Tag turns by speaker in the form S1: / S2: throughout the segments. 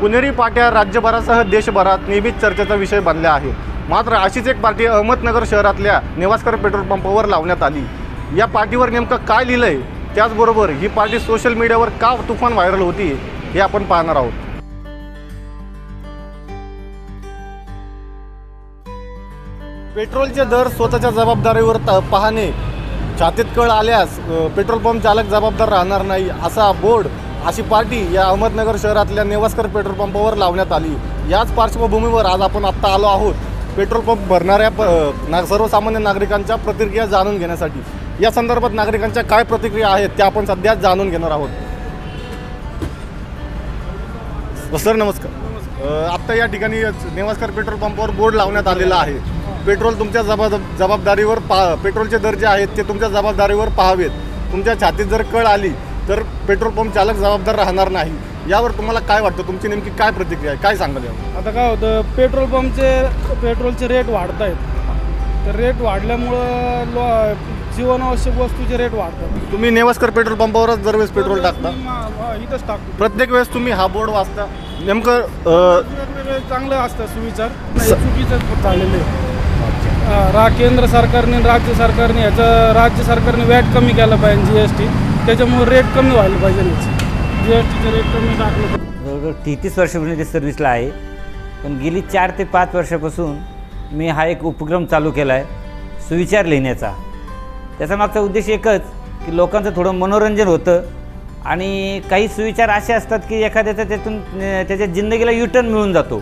S1: पुणेरी पाट्या राज्यभरासह देशभरात नेहमीच चर्चेचा विषय बनल्या आहे मात्र अशीच एक पार्टी अहमदनगर शहरातल्या नेवासकर पेट्रोल पंपावर लावण्यात आली. या पार्टीवर नेमकं काय लिहिलं आहे त्याचबरोबर ही पार्टी सोशल मीडियावर का तुफान व्हायरल होती हे आपण पाहणार आहोत. पेट्रोलचे दर स्वतःच्या जबाबदारीवर त पाहणे छातीत कळ आल्यास पेट्रोल पंप चालक जबाबदार राहणार नाही असा बोर्ड अशी पार्टी या अहमदनगर शहरातल्या नेवास्कर पेट्रोल पंपावर लावण्यात आली. याच पार्श्वभूमीवर आज आपण आत्ता आलो आहोत पेट्रोल पंप भरणाऱ्या प ना सर्वसामान्य नागरिकांच्या प्रतिक्रिया जाणून घेण्यासाठी. या संदर्भात नागरिकांच्या काय प्रतिक्रिया आहेत त्या आपण सध्या जाणून घेणार आहोत. सर नमस्कार. आत्ता या ठिकाणी नेवास्कर पेट्रोल पंपावर बोर्ड लावण्यात आलेला आहे. पेट्रोल तुमच्या जबाब जबाबदारीवर पा पेट्रोलचे दर जे आहेत ते तुमच्या जबाबदारीवर पाहावेत. तुमच्या छातीत जर कळ आली तर पेट्रोल पंप चालक जबाबदार राहणार नाही. यावर तुम्हाला काय वाटतं? तुमची नेमकी काय प्रतिक्रिया आहे? काय सांगाल यावर?
S2: आता काय होतं पेट्रोल पंपचे पेट्रोलचे रेट वाढत आहेत तर रेट वाढल्यामुळं लो जीवनावश्यक वस्तूचे रेट वाढतात.
S1: तुम्ही नेवास्कर पेट्रोल पंपावरच दरवेळेस पेट्रोल टाकता?
S2: इथंच टाकतो.
S1: प्रत्येक वेळेस तुम्ही हा बोर्ड वाचता? नेमकं अ,
S2: चांगलं असतं सुविचार. नाही, चुकीचं झालेलं आहे रा केंद्र सरकारने राज्य सरकारने ह्याचं राज्य सरकारने वॅट कमी केलं पाहिजे जी एस टी. त्याच्यामुळे रेट कमी व्हायला पाहिजे जी एस रेट कमी टाकलं
S3: जवळजवळ तेहतीस वर्षापासून ते सर्व्हिसला आहे. पण गेली चार ते पाच वर्षापासून मी हा एक उपक्रम चालू केला आहे सुविचार लिहिण्याचा. त्याचा मागचा उद्देश एकच की लोकांचं थोडं मनोरंजन होतं आणि काही सुविचार असे असतात की एखाद्याचा त्यातून त्याच्या जिंदगीला युटर्न मिळून जातो.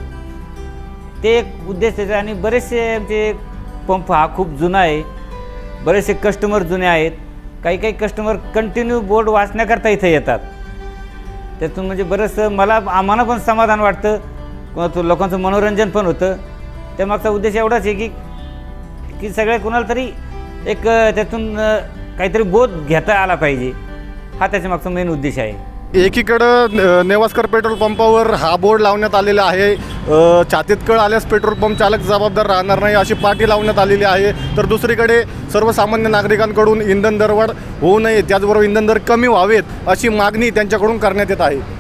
S3: ते एक उद्देश त्याचा आणि बरेचसे आमचे पंप हा खूप जुना आहे. बरेचसे कस्टमर जुने आहेत. काही काही कस्टमर कंटिन्यू बोर्ड वाचण्याकरता इथे येतात. त्यातून म्हणजे बरंचसं मला आम्हाला पण समाधान वाटतं. कोणा लोकांचं मनोरंजन पण होतं. त्यामागचा उद्देश एवढाच आहे की की सगळ्या कोणाला तरी एक त्यातून काहीतरी बोध घेता आला पाहिजे. हा त्याच्यामागचा मेन उद्देश आहे.
S1: एकीकडं नेवास्कर पेट्रोल पंपावर हा बोर्ड लावण्यात आलेला आहे. अ, छातीत कळ आल्यास पेट्रोल पंप चालक जबाबदार राहणार नाही अशी पाटी लावण्यात आलेली आहे. तर दुसरीकडे सर्वसामान्य नागरिकांकडून इंधन दरवाढ होऊ नये त्याचबरोबर इंधन दर कमी व्हावेत अशी मागणी त्यांच्याकडून करण्यात येत आहे.